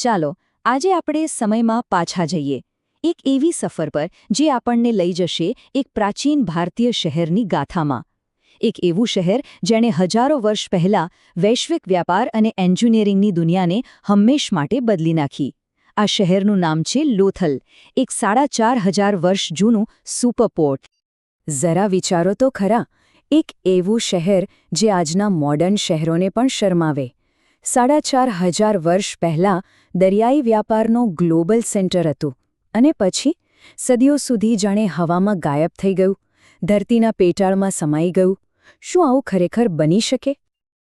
ચાલો, આજે આપણે સમયમાં પાછા જઈએ. એક એવી સફર પર, જે આપણને લઈ જશે એક પ્રાચીન ભારતીય શહેરની ગાથામાં. એક એવું શહેર, જેણે હજારો વર્ષ પહેલાં વૈશ્વિક વ્યાપાર અને એન્જિનિયરિંગની દુનિયાને હંમેશ માટે બદલી નાખી. આ શહેરનું નામ છે લોથલ, એક સાડા ચાર હજાર વર્ષ જૂનું સુપરપોર્ટ. જરા વિચારો તો ખરા, એક એવું શહેર, જે આજના મોડર્ન શહેરોને પણ શરમાવે. સાડા ચાર હજાર વર્ષ પહેલાં દરિયાઈ વ્યાપારનો ગ્લોબલ સેન્ટર હતું અને પછી સદીઓ સુધી જાણે હવામાં ગાયબ થઈ ગયું, ધરતીના પેટાળમાં સમાઈ ગયું. શું આવું ખરેખર બની શકે?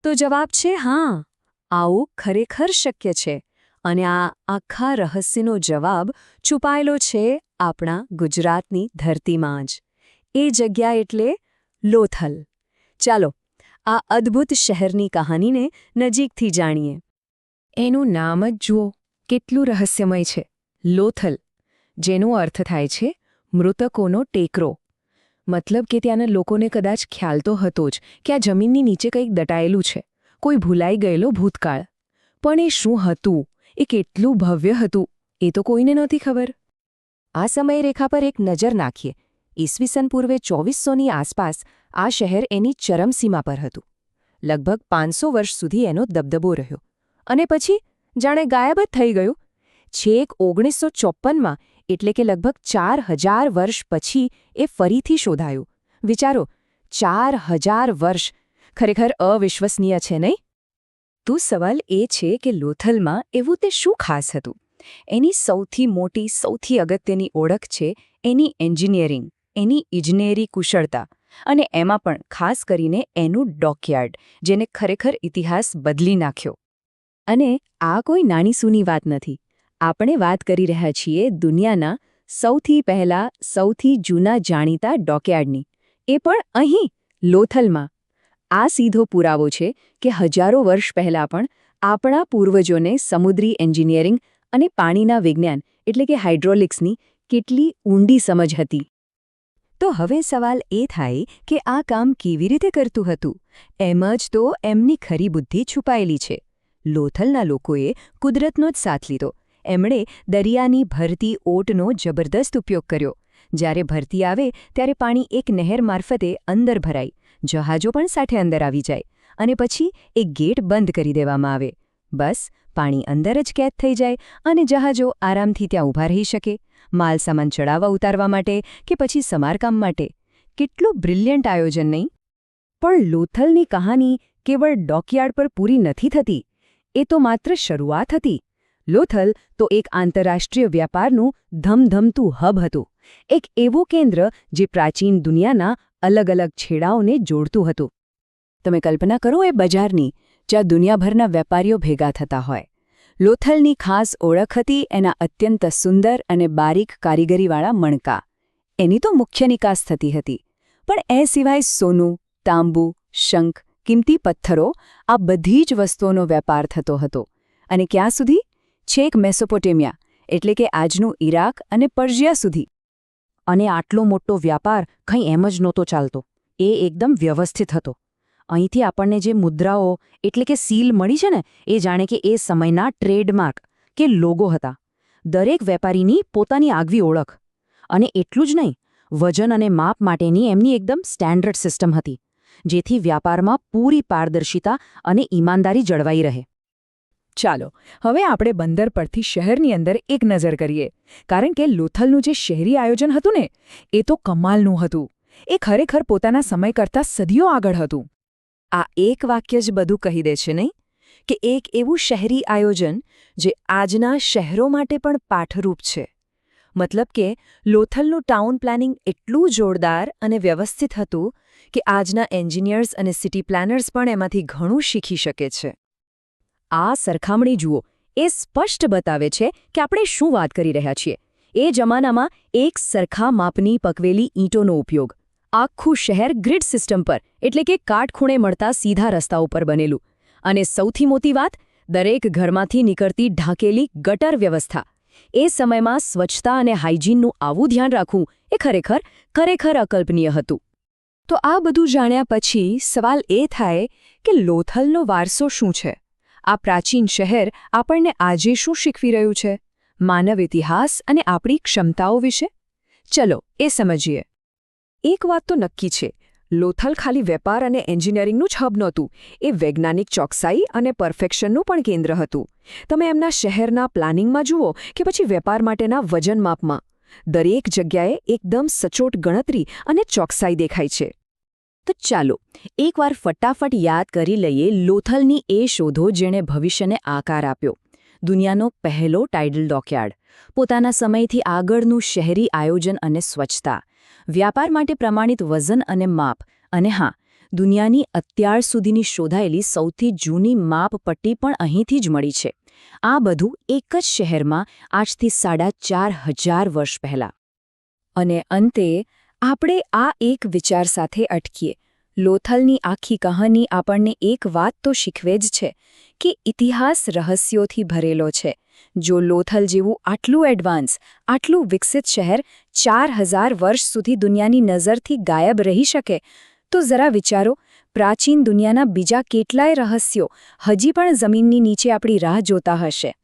તો જવાબ છે હા, આવું ખરેખર શક્ય છે અને આ આખા રહસ્યનો જવાબ છુપાયેલો છે આપણા ગુજરાતની ધરતીમાં જ. એ જગ્યા એટલે લોથલ. ચાલો આ અદ્ભુત શહેરની કહાનીને નજીકથી જાણીએ. એનું નામ જ જુઓ, કેટલું રહસ્યમય છે. લોથલ, જેનો અર્થ થાય છે, મૃતકોનો ટેકરો. મતલબ કે ત્યાંના લોકોને કદાચ ખ્યાલ તો હતો જ કે આ જમીનની નીચે કંઈક દટાયેલું છે. કોઈ ભૂલાઈ ગયેલો ભૂતકાળ. પણ એ શું હતું? એ કેટલું ભવ્ય હતું? એ તો કોઈને નહોતી ખબર. આ સમયરેખા પર એક નજર નાખીએ. ઈસવીસન પૂર્વે ચોવીસસોની આસપાસ આ શહેર એની ચરમસીમા પર હતું. લગભગ પાંચસો વર્ષ સુધી એનો દબદબો રહ્યો અને પછી જાણે ગાયબ જ થઈ ગયું. છેક ઓગણીસો ચોપ્પનમાં એટલે કે લગભગ ચાર હજાર વર્ષ પછી એ ફરીથી શોધાયું. વિચારો, ચાર હજાર વર્ષ ખરેખર અવિશ્વસનીય છે નહીં? તો સવાલ એ છે કે લોથલમાં એવું તે શું ખાસ હતું? એની સૌથી મોટી, સૌથી અગત્યની ઓળખ છે એની એન્જિનિયરિંગ. એની ઇજનેરી કુશળતા અને એમાં પણ ખાસ કરીને એનું ડોકયાર્ડ, જેને ખરેખર ઇતિહાસ બદલી નાખ્યો. અને આ કોઈ નાની સૂની વાત નથી. આપણે વાત કરી રહ્યા છીએ દુનિયાના સૌથી પહેલા, સૌથી જૂના જાણીતા ડોકયાર્ડની. એ પણ અહીં, લોથલમાં. આ સીધો પુરાવો છે કે હજારો વર્ષ પહેલાં પણ આપણા પૂર્વજોને સમુદ્રી એન્જિનિયરિંગ અને પાણીના વિજ્ઞાન, એટલે કે હાઇડ્રોલિક્સની, કેટલી ઊંડી સમજ હતી. તો હવે સવાલ એ થાય કે આ કામ કેવી રીતે કરતું હતું? એમ જ તો એમની ખરી બુદ્ધિ છુપાયેલી છે. લોથલના લોકોએ કુદરતનો જ સાથ લીધો. એમણે દરિયાની ભરતી ઓટનો જબરદસ્ત ઉપયોગ કર્યો. જ્યારે ભરતી આવે ત્યારે પાણી એક નહેર મારફતે અંદર ભરાય. જહાજો પણ સાથે અંદર આવી જાય અને પછી એક ગેટ બંધ કરી દેવામાં આવે. બસ, પાણી અંદર જ કેદ થઈ જાય અને જહાજો આરામથી ત્યાં ઊભા રહી શકે. માલ સામાન ચડાવવા ઉતારવા માટે કે પછી સમારકામ માટે? કેટલું બ્રિલિયન્ટ આયોજન નહીં? પણ લોથલની કહાની કેવળ ડોકયાર્ડ પર પૂરી નથી થતી. એ તો માત્ર શરૂઆત હતી. લોથલ તો એક આંતરરાષ્ટ્રીય વ્યાપારનું ધમધમતું હબ હતું. એક એવું કેન્દ્ર જે પ્રાચીન દુનિયાના અલગ અલગ છેડાઓને જોડતું હતું. તમે કલ્પના કરો એ બજારની, જ્યાં દુનિયાભરના વેપારીઓ ભેગા થતા હોય. લોથલની ખાસ ઓળખ હતી એના અત્યંત સુંદર અને બારીક કારીગરીવાળા મણકા. એની તો મુખ્ય નિકાસ થતી હતી. પણ એ સિવાય સોનું, તાંબુ, શંખ, કિંમતી પથ્થરો આ બધી જ વસ્તુઓનો વેપાર થતો હતો. અને ક્યાં સુધી? છેક મેસોપોટેમિયા, એટલે કે આજનું ઇરાક અને પર્જિયા સુધી. અને આટલો મોટો વ્યાપાર કંઈ એમ જ નહોતો ચાલતો. એ એકદમ વ્યવસ્થિત હતો. અહીંથી આપણને જે મુદ્રાઓ, એટલે કે સીલ મળી છે ને, એ જાણે કે એ સમયના ટ્રેડમાર્ક કે લોગો હતા. દરેક વેપારીની પોતાની આગવી ઓળખ. અને એટલું જ નહીં, વજન અને માપ માટેની એમની એકદમ સ્ટેન્ડર્ડ સિસ્ટમ હતી, જેથી વ્યાપારમાં પૂરી પારદર્શિતા અને ઈમાનદારી જળવાઈ રહે. ચાલો, હવે આપણે બંદર પરથી શહેરની અંદર એક નજર કરીએ. કારણ કે લોથલનું જે શહેરી આયોજન હતું ને, એ તો કમાલનું હતું. એ ખરેખર પોતાના સમય કરતાં સદીઓ આગળ હતું. આ એક વાક્ય જ બધું કહી દે છે નહીં? કે એક એવું શહેરી આયોજન જે આજના શહેરો માટે પણ પાઠરૂપ છે. મતલબ કે લોથલનું ટાઉન પ્લાનિંગ એટલું જોરદાર અને વ્યવસ્થિત હતું કે આજના એન્જિનિયર્સ અને સિટી પ્લાનર્સ પણ એમાંથી ઘણું શીખી શકે છે. આ સરખામણી જુઓ, એ સ્પષ્ટ બતાવે છે કે આપણે શું વાત કરી રહ્યા છીએ. એ જમાનામાં એક સરખા માપની પકવેલી ઈંટોનો ઉપયોગ આખું શહેર ગ્રીડ સિસ્ટમ પર, એટલે કે કાટખૂણે મળતા સીધા રસ્તા ઉપર બનેલું. અને સૌથી મોટી વાત, દરેક ઘરમાંથી નીકળતી ઢાંકેલી ગટર વ્યવસ્થા. એ સમયમાં સ્વચ્છતા અને હાઇજીનનું આવું ધ્યાન રાખવું, એ ખરેખર ખરેખર અકલ્પનીય હતું. તો આ બધું જાણ્યા પછી સવાલ એ થાય કે લોથલનો વારસો શું છે? આ પ્રાચીન શહેર આપણને આજે શું શીખવી રહ્યું છે? માનવ ઇતિહાસ અને આપણી ક્ષમતાઓ વિશે? ચલો, એ સમજીએ. એક વાત તો નક્કી છે. લોથલ ખાલી વેપાર અને એન્જિનિયરિંગનું જ હબ નહોતું. એ વૈજ્ઞાનિક ચોકસાઈ અને પરફેક્શનનું પણ કેન્દ્ર હતું. તમે એમના શહેરના પ્લાનિંગમાં જુઓ કે પછી વેપાર માટેના વજન માપમાં. દરેક જગ્યાએ એકદમ સચોટ ગણતરી અને ચોકસાઈ દેખાય છે. તો ચાલો, એકવાર ફટાફટ યાદ કરી લઈએ લોથલની એ શોધો જેણે ભવિષ્યને આકાર આપ્યો. દુનિયાનો પહેલો ટાઇડલ ડોકયાર્ડ. પોતાના સમયથી આગળનું શહેરી આયોજન અને સ્વચ્છતા. વ્યાપાર માટે પ્રમાણિત વજન અને માપ. અને હા, દુનિયાની અત્યાર સુધીની શોધાયેલી સૌથી જૂની માપપટ્ટી પણ અહીંથી જ મળી છે. આ બધું એક જ શહેરમાં આજથી સાડા ચાર હજાર વર્ષ પહેલાં. અને અંતે, આપણે આ એક વિચાર સાથે અટકીએ. લોથલની આખી કહાની આપણને એક વાત તો શીખવે જ છે કે ઇતિહાસ રહસ્યોથી ભરેલો છે. જો લોથલ જેવું આટલું એડવાન્સ આટલું વિકસિત શહેર ચાર હજાર વર્ષ સુધી દુનિયાની નજરથી ગાયબ રહી શકે, તો જરા વિચારો, પ્રાચીન દુનિયાના બીજા કેટલાય રહસ્યો હજી પણ જમીનની નીચે આપણી રાહ જોતા હશે.